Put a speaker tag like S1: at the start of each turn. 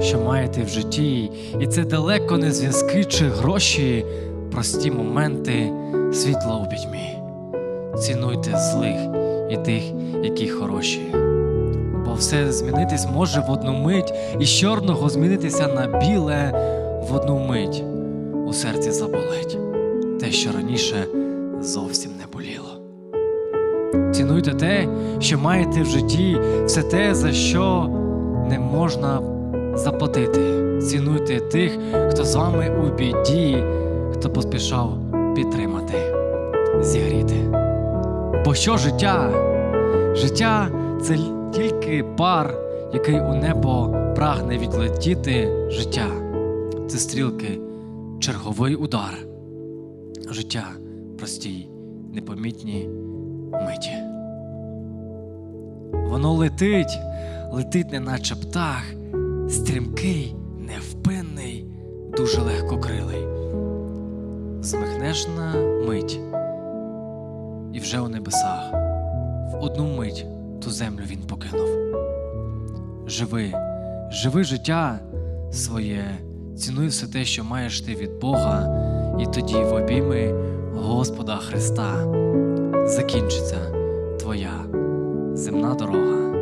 S1: що маєте в житті, і це далеко не зв'язки чи гроші, прості моменти світла у пітьмі. Цінуйте злих і тих, які хороші. Бо все змінитись може в одну мить, і з чорного змінитися на біле в одну мить. У серці заболить те, що раніше зовсім. Цінуйте те, що маєте в житті, все те, за що не можна заплатити. Цінуйте тих, хто з вами у біді, хто поспішав підтримати, зігріти. Бо що життя? Життя це тільки пар, який у небо прагне відлетіти життя. Це стрілки, черговий удар. Життя простій, непомітній миті. Воно летить, летить, неначе птах, стрімкий, невпинний, дуже легкокрилий. Змихнеш на мить, і вже у небесах в одну мить ту землю він покинув. Живи, живи життя своє, цінуй все те, що маєш ти від Бога, і тоді в обійми Господа Христа закінчиться твоя земна дорога.